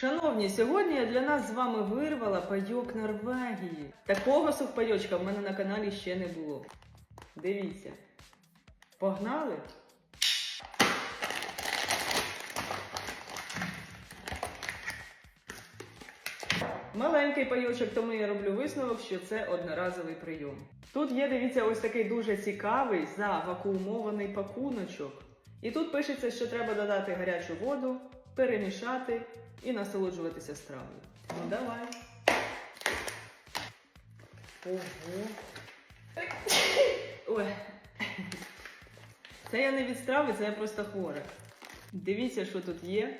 Шановні, сьогодні я для нас з вами вирвала пайок Норвегії. Такого сухпайочка в мене на каналі ще не було. Дивіться. Погнали? Маленький пайочок, тому я роблю висновок, що це одноразовий прийом. Тут є, дивіться, ось такий дуже цікавий завакуумований пакуночок. І тут пишеться, що треба додати гарячу воду, перемішати і насолоджуватися стравою. Ну давай. Ого. Ой. Це я не від страви, це я просто хвора. Дивіться, що тут є.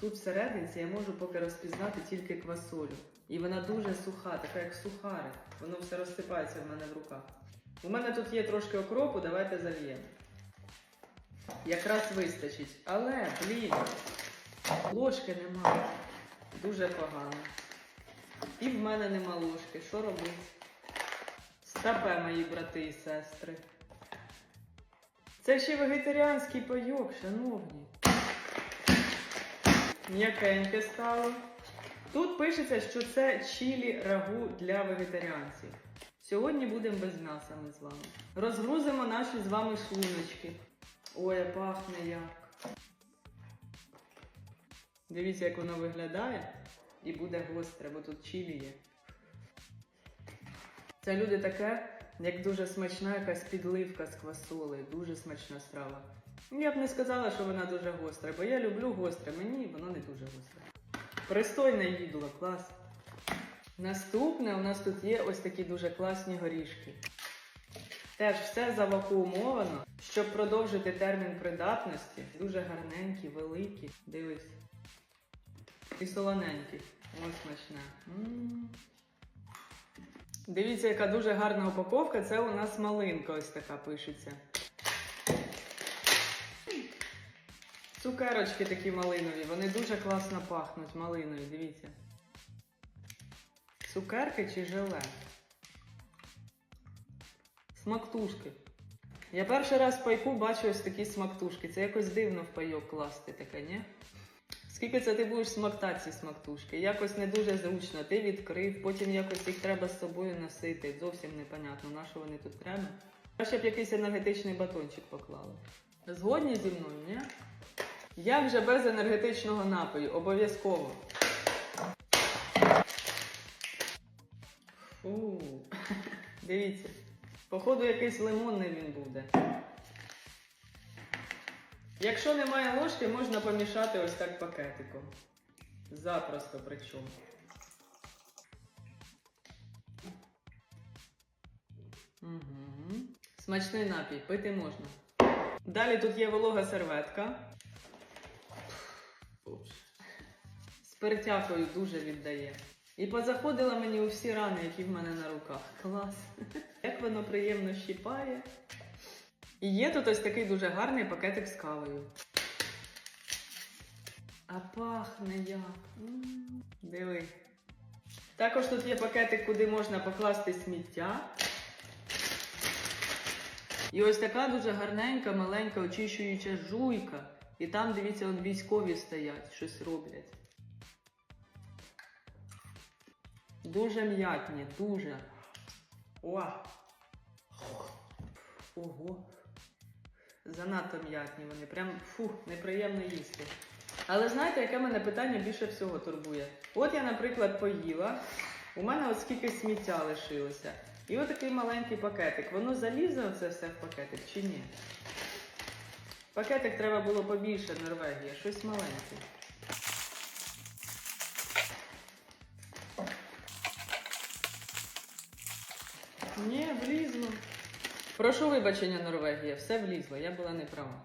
Тут всерединці я можу поки розпізнати тільки квасолю. І вона дуже суха, така як сухарик. Воно все розсипається в мене в руках. У мене тут є трошки окропу, давайте зальємо. Якраз вистачить. Але, блін, ложки немає. Дуже погано. І в мене нема ложки. Що робити? Стапе, мої брати і сестри. Це ще вегетаріанський пайок, шановні. М'якеньке стало. Тут пишеться, що це чілі рагу для вегетаріанців. Сьогодні будемо без м'яса ми з вами. Розгрузимо наші з вами шлуночки. Ой, пахне як. Дивіться, як воно виглядає. І буде гостре, бо тут чілі є. Це люди таке, як дуже смачна якась підливка з квасолею. Дуже смачна страва. Я б не сказала, що вона дуже гостра, бо я люблю гостре, мені воно не дуже гостре. Пристойне їдло, клас. Наступне у нас тут є ось такі дуже класні горішки. Теж все завакуумовано, щоб продовжити термін придатності. Дуже гарненькі, великі. Дивись. І солоненькі. Ось смачне. Дивіться, яка дуже гарна упаковка. Це у нас малинка ось така пишеться. Цукерочки такі малинові, вони дуже класно пахнуть малиною, дивіться. Цукерки чи желе? Смактушки. Я перший раз в пайку бачу ось такі смактушки. Це якось дивно в пайок класти таке, ні? Скільки це ти будеш смактати ці смактушки? Якось не дуже зручно. Ти відкрив, потім якось їх треба з собою носити. Зовсім непонятно, на що вони тут треба. Краще б якийсь енергетичний батончик поклали. Згодні зі мною, ні? Як же без енергетичного напою? Обов'язково. Дивіться. Походу, якийсь лимонний він буде. Якщо немає ложки, можна помішати ось так пакетиком. Запросто причому. Угу. Смачний напій, пити можна. Далі тут є волога серветка. З перетякою дуже віддає. І позаходила мені у всі рани, які в мене на руках. Клас. Як воно приємно щіпає. І є тут ось такий дуже гарний пакетик з кавою. А пахне як. М, Диви. Також тут є пакетик, куди можна покласти сміття. І ось така дуже гарненька, маленька очищуюча жуйка. І там, дивіться, он військові стоять, щось роблять. Дуже м'ятні, дуже. О! Ого. Занадто м'ятні вони. Прям фух, неприємно їсти. Але знаєте, яке мене питання більше всього турбує? От я, наприклад, поїла, у мене от скільки сміття лишилося. І от такий маленький пакетик. Воно залізе оце все в пакетик чи ні? Пакетик треба було побільше, Норвегія, щось маленьке. Ні, влізло. Прошу вибачення, Норвегія, все влізло, я була не права.